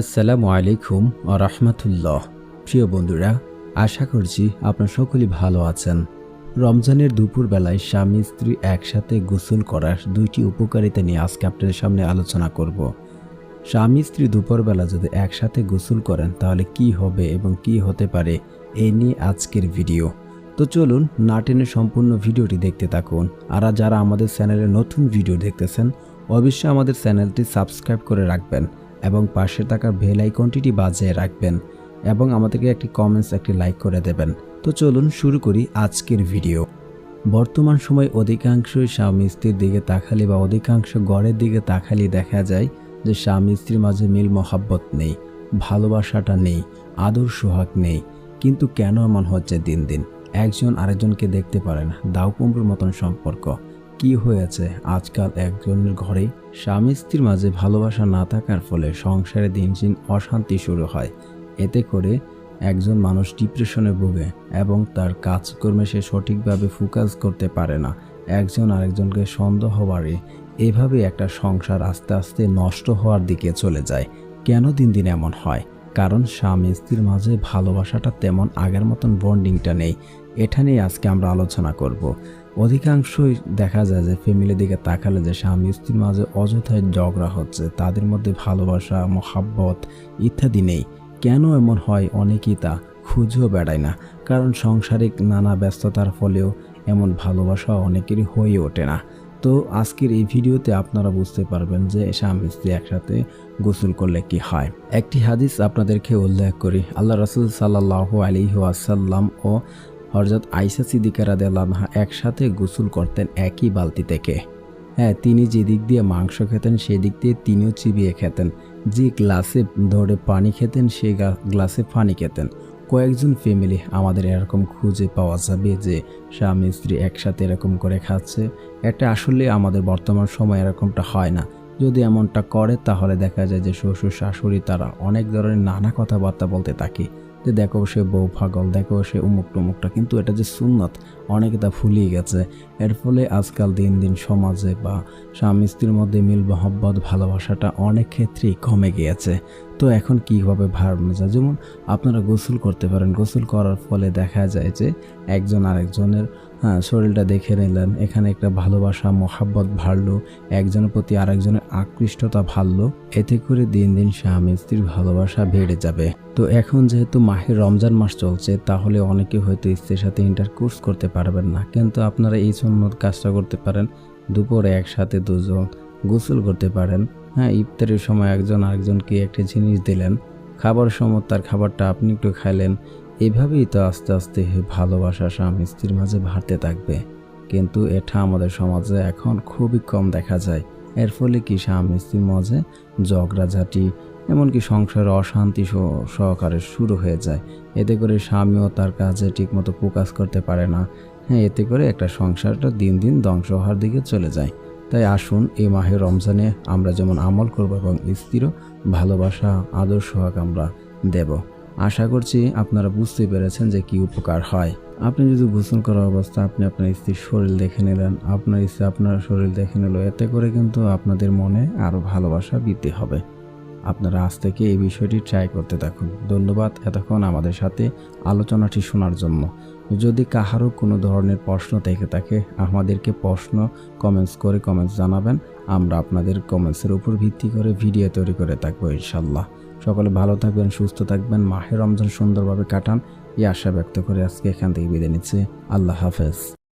আসসালামু আলাইকুম ও রহমতুল্লাহ। প্রিয় বন্ধুরা, আশা করছি আপনারা সকলেই ভালো আছেন। রমজানের দুপুরবেলায় স্বামী স্ত্রী একসাথে গোসল করার দুইটি উপকারিতা নিয়ে আজকে আপনাদের সামনে আলোচনা করব। স্বামী স্ত্রী দুপুরবেলা যদি একসাথে গোসল করেন, তাহলে কি হবে এবং কি হতে পারে এই নিয়ে আজকের ভিডিও। তো চলুন নাটেনের সম্পূর্ণ ভিডিওটি দেখতে থাকুন। আর যারা আমাদের চ্যানেলে নতুন ভিডিও দেখতেছেন, অবশ্যই আমাদের চ্যানেলটি সাবস্ক্রাইব করে রাখবেন। এবং পাশে থাকা বেল আইকনটি বাজিয়ে রাখবেন এবং আমাদেরকে একটি কমেন্টস একটি লাইক করে দেবেন। তো চলুন শুরু করি আজকের ভিডিও বর্তমান সময় অধিকাংশই স্বামী স্ত্রীর দিকে তাকালে বা অধিকাংশ গড়ের দিকে তাকালে দেখা যায় যে স্বামী স্ত্রীর মাঝে মিল মহাব্বত নেই, ভালোবাসাটা নেই, আদর সোহাগ নেই। কিন্তু কেন এমন হচ্ছে দিন দিন? একজন আরেকজনকে দেখতে পারে না দাউকুম্বুর মতন সম্পর্ক। কি হয়েছে? আজকাল একজনের ঘরে স্বামী স্ত্রীর মাঝে ভালোবাসা না থাকার ফলে সংসারে দিন দিন অশান্তি শুরু হয়। এতে করে একজন মানুষ ডিপ্রেশনে ভোগে এবং তার কাজকর্মে সে সঠিকভাবে ফোকাস করতে পারে না। একজন আরেকজনকে সন্দেহ বাড়ে। এভাবে একটা সংসার আস্তে আস্তে নষ্ট হওয়ার দিকে চলে যায়। কেন দিন দিন এমন হয়? কারণ স্বামী স্ত্রীর মাঝে ভালোবাসাটা তেমন আগের মতন বন্ডিংটা নেই। এটা নিয়ে আজকে আমরা আলোচনা করব। অধিকাংশই দেখা যায় যে ফ্যামিলির দিকে তাকালে যে স্বামী স্ত্রীর মাঝে অযথায় ঝগড়া হচ্ছে, তাদের মধ্যে ভালোবাসা, মহাব্বত ইত্যাদি নেই। কেন এমন হয়? অনেকেই তা খুঁজেও বেড়ায় না। কারণ সাংসারিক নানা ব্যস্ততার ফলেও এমন ভালোবাসা অনেকেরই হয়ে ওঠে না। তো আজকের এই ভিডিওতে আপনারা বুঝতে পারবেন যে স্বামী স্ত্রী একসাথে গোসল করলে কি হয়। একটি হাদিস আপনাদেরকে উল্লেখ করি। আল্লাহ রসুল সাল্লাহ আলী আসাল্লাম ও হরজত আইসা সিদ্দিকা রাদেলানহা একসাথে গোসল করতেন একই বালতি থেকে। হ্যাঁ তিনি যে দিক দিয়ে মাংস খেতেন সেদিক দিয়ে তিনিও চিবিয়ে খেতেন। যে গ্লাসে ধরে পানি খেতেন সেই গ্লাসে পানি খেতেন। কয়েকজন ফ্যামিলি আমাদের এরকম খুঁজে পাওয়া যাবে যে স্বামী স্ত্রী একসাথে এরকম করে খাচ্ছে। এটা আসলে আমাদের বর্তমান সময় এরকমটা হয় না। যদি এমনটা করে, তাহলে দেখা যায় যে শ্বশুর শাশুড়ি তারা অনেক ধরনের নানা কথাবার্তা বলতে থাকে। যে দেখো সে বউ ফাগল দেখো সে উমুক টুমুকটা, কিন্তু এটা যে সুন্নত, অনেকে তা ফুলিয়ে গেছে। এর ফলে আজকাল দিন দিন সমাজে বা স্বামী স্ত্রীর মধ্যে মিল, মহব্বত, ভালোবাসাটা অনেক ক্ষেত্রেই কমে গিয়েছে। তো এখন কীভাবে ভাড়ানো যায় যেমন আপনারা গোসল করতে পারেন। গোসল করার ফলে দেখা যায় যে একজন আরেকজনের হ্যাঁ শরীরটা দেখে নিলেন, এখানে একটা ভালোবাসা, মহাব্বত বাড়লো, একজনের প্রতি আরেকজনের আকৃষ্টতা ভাড়লো এতে করে দিন দিন স্বামী স্ত্রীর ভালোবাসা বেড়ে যাবে। তো এখন যেহেতু মাহের রমজান মাস চলছে, তাহলে অনেকে হয়তো স্ত্রীর সাথে ইন্টারকোর্স করতে পারবেন না। কিন্তু আপনারা এই জন্য কাজটা করতে পারেন, দুপুরে একসাথে দুজন গোসল করতে পারেন হ্যাঁ ইফতারের সময় একজন আরেকজনকে একটা জিনিস দিলেন। খাবার সময় তার খাবারটা আপনি একটু খাইলেন। এভাবেই তো আস্তে আস্তে ভালোবাসা স্বামী স্ত্রীর মাঝে বাড়তে থাকবে। কিন্তু এটা আমাদের সমাজে এখন খুবই কম দেখা যায়। এর ফলে কি স্বামী স্ত্রীর মাঝে ঝগড়াঝাটি, এমনকি সংসারে অশান্তি সহকারে শুরু হয়ে যায়। এতে করে স্বামীও তার কাজে ঠিকমতো ফোকাস করতে পারে না। হ্যাঁ এতে করে একটা সংসারটা দিন দিন ধ্বংস হওয়ার দিকে চলে যায়। তাই আসুন এই মাহে রমজানে আমরা যেমন আমল করব এবং স্ত্রীরও ভালোবাসা, আদর্শ হক আমরা দেব। আশা করছি আপনারা বুঝতে পেরেছেন যে কি উপকার হয়। আপনি যদি গোসল করা অবস্থা, আপনি আপনার স্ত্রীর শরীর দেখে নিলেন, আপনার স্ত্রী আপনার শরীর দেখে নিল, এতে করে কিন্তু আপনাদের মনে আরও ভালোবাসা বৃদ্ধি হবে। আপনারা আজ থেকে এই বিষয়টি ট্রাই করতে থাকুন। ধন্যবাদ এতক্ষণ আমাদের সাথে আলোচনাটি শোনার জন্য। যদি কাহারও কোনো ধরনের প্রশ্ন থেকে থাকে, আমাদেরকে প্রশ্ন কমেন্টস করে কমেন্টস জানাবেন। আমরা আপনাদের কমেন্টসের উপর ভিত্তি করে ভিডিও তৈরি করে থাকব ইনশাল্লাহ সকলে ভালো থাকবেন, সুস্থ থাকবেন মাহের রমজান সুন্দরভাবে কাটান। এই আশা ব্যক্ত করে আজকে এখান থেকে বিদায় নিচ্ছে। আল্লাহ হাফেজ।